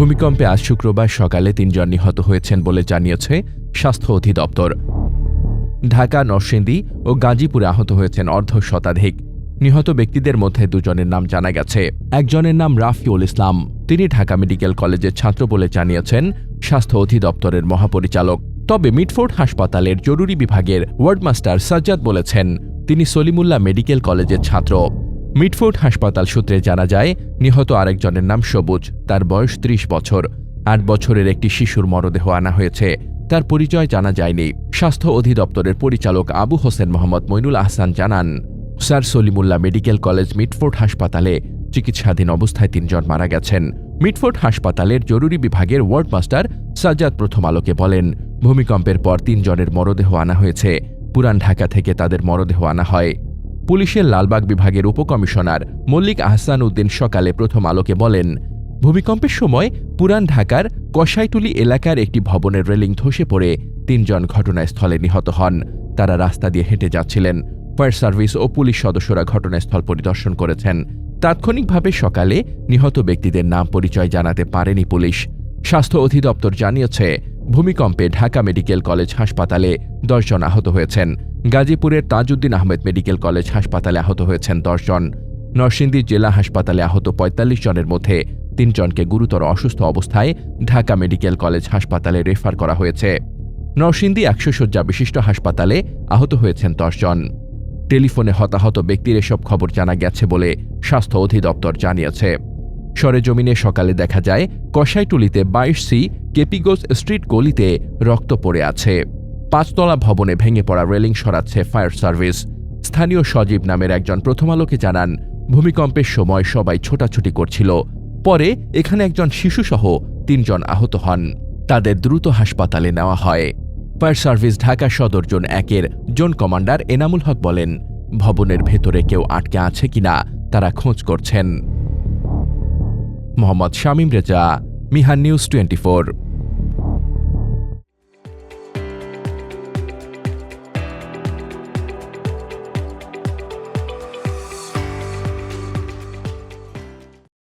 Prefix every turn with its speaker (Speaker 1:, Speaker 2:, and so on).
Speaker 1: ভূমিকম্পে আজ শুক্রবার সকালে তিনজন নিহত হয়েছেন বলে জানিয়েছে স্বাস্থ্য অধিদপ্তর। ঢাকা, নরসিংদী ও গাজীপুরে আহত হয়েছেন অর্ধ শতাধিক। নিহত ব্যক্তিদের মধ্যে দুজনের নাম জানা গেছে। একজনের নাম রাফিউল ইসলাম। তিনি ঢাকা মেডিকেল কলেজের ছাত্র বলে জানিয়েছেন স্বাস্থ্য অধিদপ্তরের মহাপরিচালক। তবে মিটফোর্ড হাসপাতালের জরুরি বিভাগের ওয়ার্ডমাস্টার সাজ্জাদ বলেছেন, তিনি সলিমুল্লাহ মেডিকেল কলেজের ছাত্র। মিটফোর্ড হাসপাতাল সূত্রে জানা যায়, নিহত আরেকজনের নাম সবুজ, তার বয়স ত্রিশ বছর। আট বছরের একটি শিশুর মরদেহ আনা হয়েছে। তার পরিচয় জানা যায়নি। স্বাস্থ্য অধিদপ্তরের পরিচালক আবু হোসেন মোহাম্মদ মইনুল আহসান জানান, sir Salimullah medical college Mitford হাসপাতালে চিকিৎসাধীন অবস্থায় তিনজন মারা গেছেন। মিটফোর্ড হাসপাতালের জরুরি বিভাগের ওয়ার্ডমাস্টার সাজ্জাদ প্রথম আলোকে বলেন, ভূমিকম্পের পর তিনজনের মরদেহ আনা হয়েছে। পুরান ঢাকা থেকে তাদের মরদেহ আনা হয়। পুলিশের লালবাগ বিভাগের উপকমিশনার মল্লিক আহসান উদ্দিন সকালে প্রথম আলোকে বলেন, ভূমিকম্পের সময় পুরান ঢাকার কসাইটুলি এলাকার একটি ভবনের রেলিং ধসে পড়ে তিনজন ঘটনাস্থলে নিহত হন। তারা রাস্তা দিয়ে হেঁটে যাচ্ছিলেন। ফায়ার সার্ভিস ও পুলিশ সদস্যরা ঘটনাস্থল পরিদর্শন করেছেন। তাৎক্ষণিকভাবে সকালে নিহত ব্যক্তিদের নাম পরিচয় জানাতে পারেনি পুলিশ। স্বাস্থ্য অধিদপ্তর জানিয়েছে ভূমিকম্পে ঢাকা মেডিকেল কলেজ হাসপাতালে দশজন আহত হয়েছেন। গাজীপুরের তাজউদ্দিন আহমেদ মেডিকেল কলেজ হাসপাতালে আহত হয়েছেন দশজন। নরসিংদী জেলা হাসপাতালে আহত ৪৫ জনের মধ্যে তিনজনকে গুরুতর অসুস্থ অবস্থায় ঢাকা মেডিকেল কলেজ হাসপাতালে রেফার করা হয়েছে। নরসিংদী একশো শয্যা বিশিষ্ট হাসপাতালে আহত হয়েছেন দশজন। টেলিফোনে হতাহত ব্যক্তির এসব খবর জানা গেছে বলে স্বাস্থ্য অধিদপ্তর জানিয়েছে। সরেজমিনে সকালে দেখা যায় কষাইটুলিতে বাইশ সি কেপিগোজ স্ট্রিট গলিতে রক্ত পড়ে আছে। পাঁচতলা ভবনে ভেঙে পড়া রেলিং সরাচ্ছে ফায়ার সার্ভিস। স্থানীয় সজীব নামের একজন প্রথম আলোকে জানান, ভূমিকম্পের সময় সবাই ছোটাছুটি করছিল। পরে এখানে একজন শিশুসহ তিনজন আহত হন। তাদের দ্রুত হাসপাতালে নেওয়া হয়। ফায়ার সার্ভিস ঢাকা সদর জোন একের জোন কমান্ডার এনামুল হক বলেন, ভবনের ভেতরে কেউ আটকে আছে কিনা তারা খোঁজ করছেন। Mohammad Shamim Reza Mihan news twenty